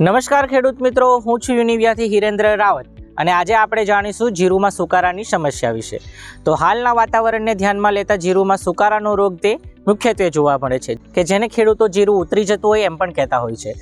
નમસ્કાર ખેડૂત મિત્રો, હું છું યુનિવિયાથી હિરેન્દ્ર રાવત અને આજે આપણે જાણીશું જીરુમાં સુકારાની સમસ્યા વિશે. તો હાલના વાતાવરણને ધ્યાનમાં લેતા જીરુમાં સુકારાનો રોગ તે મુખ્યત્વે જોવા મળે છે કે જેને ખેડૂતો જીરું ઉતરી જતું હોય એમ પણ કહેતા હોય છે.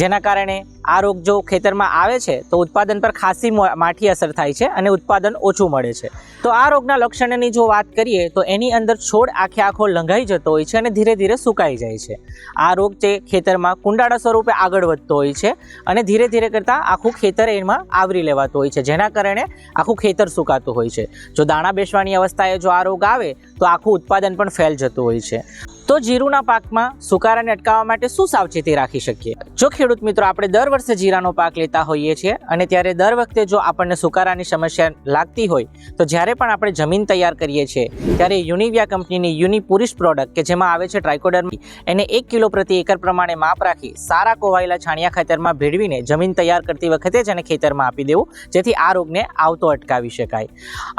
જેના કારણે આ રોગ જો ખેતરમાં આવે છે તો ઉત્પાદન પર ખાસી માઠી અસર થાય છે અને ઉત્પાદન ઓછું મળે છે. તો આ રોગના લક્ષણની જો વાત કરીએ તો એની અંદર છોડ આખે આખો લંઘાઈ જતો હોય છે અને ધીરે ધીરે સુકાઈ જાય છે. આ રોગ તે ખેતરમાં કુંડાળા સ્વરૂપે આગળ વધતો હોય છે અને ધીરે ધીરે કરતાં આખું ખેતર એમાં આવરી લેવાતું હોય છે. જેના કારણે આખું ખેતર સુકાતું હોય છે. જો દાણા બેસવાની અવસ્થાએ જો આ રોગ આવે તો આખું ઉત્પાદન પણ ફેલ જતું હોય છે. તો જીરુના પાકમાં સુકારાને અટકાવવા માટે શું સાવચેતી રાખી શકીએ? જો ખેડૂત મિત્રો, આપણે દર વર્ષે જીરાનો પાક લેતા હોઈએ છીએ અને ત્યારે દર વખતે જો આપણને સુકારાની સમસ્યા લાગતી હોય, તો જ્યારે પણ આપણે જમીન તૈયાર કરીએ છીએ, ત્યારે યુનિવિયા કંપનીની યુનિપુરિશ પ્રોડક્ટ કે જેમાં આવે છે ટ્રાઇકોડર્મ એને એક કિલો પ્રતિ એકર પ્રમાણે માપ રાખી સારા કોવાયેલા છાણિયા ખાતરમાં ભેળવીને જમીન તૈયાર કરતી વખતે જ એને ખેતરમાં આપી દેવું, જેથી આ રોગને આવતો અટકાવી શકાય.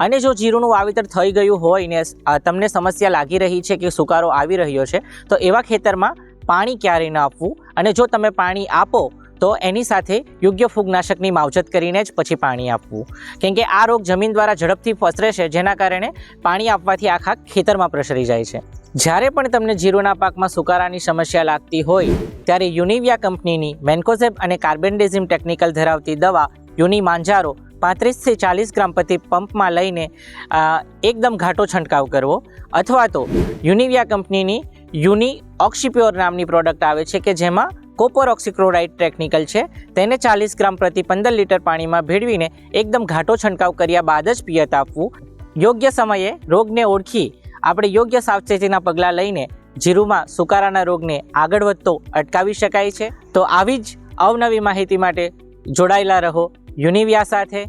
અને જો જીરુંનું વાવેતર થઈ ગયું હોય ને તમને સમસ્યા લાગી રહી છે કે સુકારો આવી રહ્યો છે, તો એવા ખેતરમાં પાણી ક્યારેય ન આપવું અને જો તમે પાણી આપો, તો એની સાથે યોગ્ય ફૂગનાશકની માવજત કરીને જ પછી પાણી આપવું. કેમ કે આ રોગ જમીન દ્વારા ઝડપથી પસરે છે, જેના કારણે પાણી આપવાથી આખા ખેતરમાં પ્રસરી જાય છે. જ્યારે પણ તમને જીરુના પાકમાં સુકારાની સમસ્યા લાગતી હોય, ત્યારે યુનિવિયા કંપનીની મેન્કોઝેબ અને કાર્બેન્ડેઝિમ ટેકનિકલ ધરાવતી દવા યુની માંજારો પાંત્રીસથી ચાલીસ ગ્રામ પ્રતિ પંપમાં લઈને એકદમ ઘાટો છંટકાવ કરવો. અથવા તો યુનિવિયા કંપનીની યુની ઓક્સિપ્યોર નામની પ્રોડક્ટ આવે છે કે જેમાં કોપર ઓક્સિક્લોરાઇડ ટેકનિકલ છે. તેને ચાલીસ ગ્રામ પ્રતિ પંદર લીટર પાણીમાં ભેળવીને એકદમ ઘાટો છંટકાવ કર્યા બાદ જ પિયત આપવું. યોગ્ય સમયે રોગને ઓળખી, આપણે યોગ્ય સાવચેતીના પગલાં લઈને જીરુમાં સુકારાના રોગને આગળ વધતો અટકાવી શકાય છે. તો આવી જ અવનવી માહિતી માટે જોડાયેલા રહો. યુનિવિયા સાથે